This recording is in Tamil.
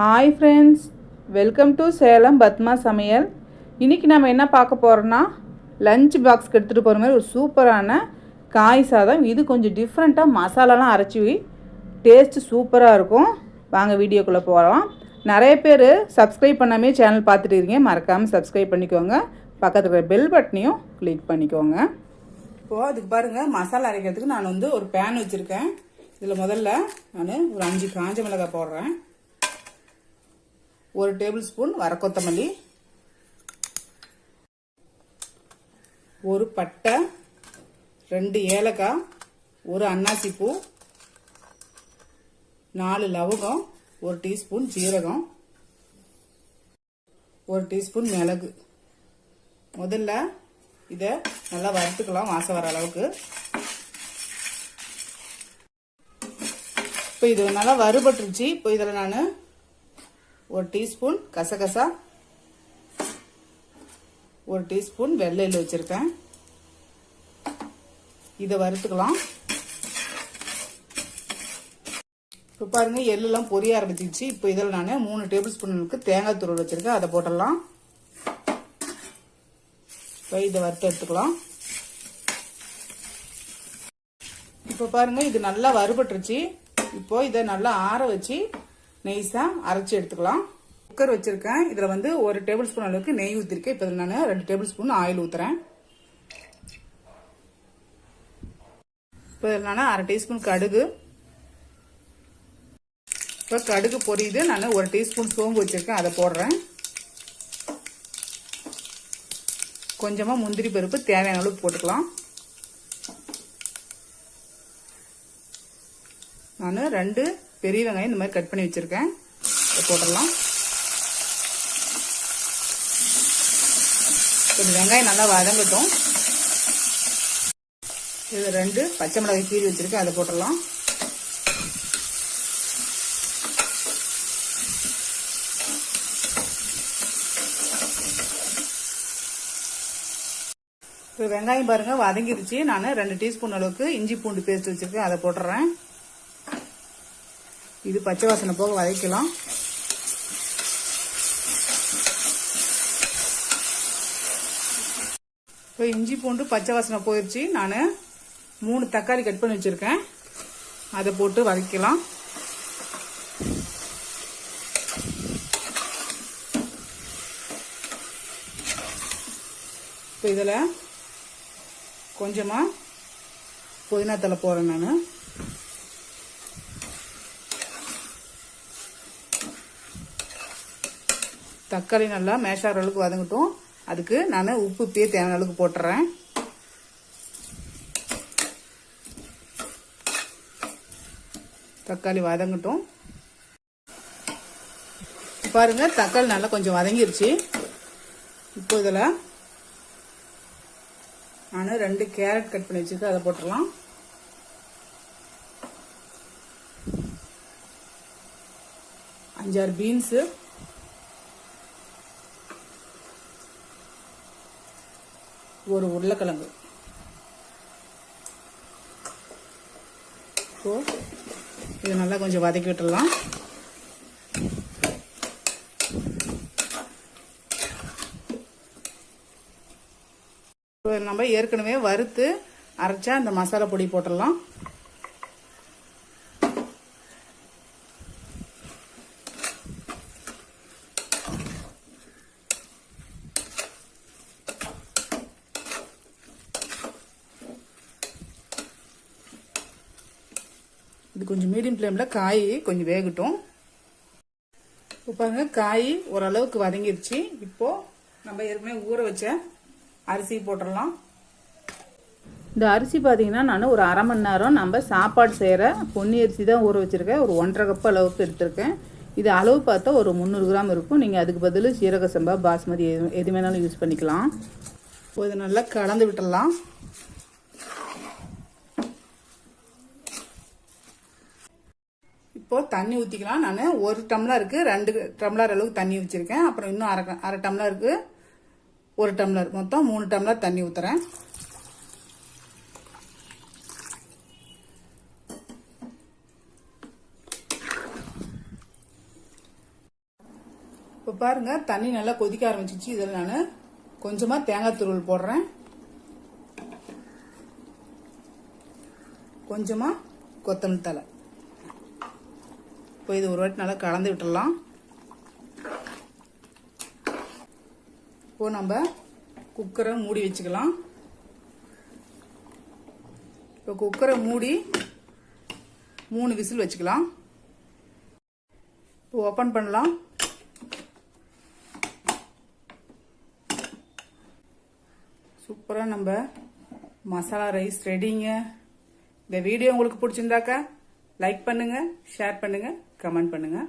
Hi friends welcome to Salem Padma சமையல் இன்றைக்கி நம்ம என்ன பார்க்க போகிறோன்னா லஞ்ச் பாக்ஸ்க்கு எடுத்துகிட்டு போகிற மாதிரி ஒரு சூப்பரான காய் சாதம். இது கொஞ்சம் டிஃப்ரெண்ட்டாக மசாலாலாம் அரைச்சி டேஸ்ட்டு சூப்பராக இருக்கும். வாங்க வீடியோக்குள்ளே போகலாம் நிறைய பேர் சப்ஸ்கிரைப் பண்ணாமே சேனல் பார்த்துட்டு இருக்கீங்க. மறக்காமல் சப்ஸ்கிரைப் பண்ணிக்கோங்க. பக்கத்தில் இருக்கிற பெல் பட்டனையும் கிளிக் பண்ணிக்கோங்க. இப்போது அதுக்கு பாருங்கள் மசாலா அரைக்கிறதுக்கு நான் வந்து ஒரு பேன் வச்சுருக்கேன். இதில் முதல்ல நான் ஒரு அஞ்சு காஞ்ச மிளகாய் போடுறேன். ஒரு டேபிள் ஸ்பூன் வர கொத்தமல்லி. ஒரு பட்டை. ரெண்டு ஏலக்காய். ஒரு அன்னாசி பூ. நாலு லவங்கம். ஒரு டீஸ்பூன் ஜீரகம். ஒரு டீஸ்பூன் மிளகு. முதல்ல இதை நல்லா வறுத்துக்கலாம் வாசம் வர அளவுக்கு. இப்போ இது நல்லா வறுபட்டுருச்சு. இப்போ இதில் நான் ஒரு டீஸ்பூன் கசகசா. ஒரு டீஸ்பூன் வெள்ளையில் வச்சுருக்கேன். இதை வறுத்துக்கலாம். இப்போ பாருங்க எள்ளெல்லாம் பொரிய ஆரம்பிச்சிச்சு இப்போ இதில் நான் மூணு டேபிள் ஸ்பூனுக்கு தேங்காய் துருள் வச்சுருக்கேன். அதை போட்டுடலாம். இப்போ இதை வறுத்து எடுத்துக்கலாம். இப்போ பாருங்க இது நல்லா வறுபட்டுருச்சு. இப்போ இதை நல்லா ஆற வச்சு நெய்ஸாக அரைச்சி எடுத்துக்கலாம். குக்கர் வச்சிருக்கேன். இதில் வந்து ஒரு டேபிள் ஸ்பூன் அளவுக்கு நெய் ஊற்றிருக்கேன் இப்போ நான் ரெண்டு டேபிள் ஸ்பூன் ஆயில் ஊற்றுறேன் இப்போ நான் அரை டீஸ்பூன் கடுகு. இப்போ கடுகு பொரியுது. நான் ஒரு டீஸ்பூன் சோம்பு வச்சிருக்கேன். அதை போடுறேன். கொஞ்சமாக முந்திரி பருப்பு தேவையான அளவுக்கு போட்டுக்கலாம். நான் ரெண்டு பெரிய வெங்காயம் இந்த மாதிரி கட் பண்ணி வச்சுருக்கேன். போட்டுடலாம். கொஞ்சம் வெங்காயம் நல்லா வதங்கட்டும். இது ரெண்டு பச்சை மிளகாய் கீறி வச்சுருக்கேன். அதை போட்டுடலாம். இப்போ வெங்காயம் பாருங்க வதங்கிருச்சு. நான் ரெண்டு டீஸ்பூன் அளவுக்கு இஞ்சி பூண்டு பேஸ்ட் வச்சுருக்கேன். அதை போட்டுறேன். இது பச்சை வாசனை போக வதக்கலாம். இப்போ இஞ்சி பூண்டு பச்சை வாசனை போயிடுச்சு நான் மூணு தக்காளி கட் பண்ணி வச்சுருக்கேன். அதை போட்டு வதக்கலாம். இப்போ இதில் கொஞ்சமாக புதினா தலை போடுறேன் நான். தக்காளி நல்லா மேஷாகிற அளவுக்கு வதங்கட்டும். அதுக்கு நான் உப்பு இப்பயே தேவையான அளவுக்கு போட்டுறேன். தக்காளி வதங்கட்டும். பாருங்க தக்காளி நல்லா கொஞ்சம் வதங்கிருச்சு. இப்போ இதில் நான் ரெண்டு கேரட் கட் பண்ணி வச்சுருக்கேன் அதை போட்டுடலாம். அஞ்சாறு பீன்ஸு. ஒரு உருளைக்கிழங்கு. இப்போ இது நல்லா கொஞ்சம் வதக்கி விட்டுடலாம். இப்போ நம்ம ஏற்கனவே வறுத்து அரைச்சா அந்த மசாலா பொடி போட்டுடலாம். இது கொஞ்சம் மீடியம் ஃப்ளேமில் காய் கொஞ்சம் வேகட்டும். இப்போ பாருங்க காய் ஓரளவுக்கு வதங்கிருச்சு. இப்போ நம்ம ஏற்கனவே ஊற வச்ச அரிசி போட்டுடலாம். இந்த அரிசி பார்த்தீங்கன்னா நான் ஒரு அரை மணி நேரம் நம்ம சாப்பாடு செய்கிற பொன்னி அரிசி தான் ஊற வச்சுருக்கேன். ஒரு ஒன்றரை கப் அளவுக்கு எடுத்திருக்கேன். இது அளவு பார்த்தா ஒரு முந்நூறு கிராம் இருக்கும். நீங்கள் அதுக்கு பதில் சீரக சம்பா பாஸ்மதி எது எது வேணாலும் யூஸ் பண்ணிக்கலாம். இப்போ இதை நல்லா கலந்து விட்டுடலாம். இப்போ தண்ணி ஊற்றிக்கலாம் நான் ஒரு டம்ளருக்கு ரெண்டு டம்ளர் அளவுக்கு தண்ணி வச்சுருக்கேன். அப்புறம் இன்னும் அரை அரை டம்ளருக்கு ஒரு டம்ளர். மொத்தம் மூணு டம்ளர் தண்ணி ஊற்றுறேன் இப்போ பாருங்கள் தண்ணி நல்லா கொதிக்க ஆரம்பிச்சிச்சு இதில் நான் கொஞ்சமாக தேங்காய் துருவல் போடுறேன். கொஞ்சமாக கொத்தமல்லி தலை இப்போ இது ஒரு வாட்டி நல்லா கலந்து விட்டுடலாம். இப்போ நம்ம குக்கரை மூடி வச்சுக்கலாம். இப்போ குக்கரை மூடி மூணு விசில் வச்சுக்கலாம். இப்போ ஓப்பன் பண்ணலாம். சூப்பராக நம்ம மசாலா ரைஸ் ரெடிங்க. இந்த வீடியோ உங்களுக்கு பிடிச்சிருந்தாக்கா லைக் பண்ணுங்கள் ஷேர் பண்ணுங்கள் கமெண்ட் பண்ணுங்கள்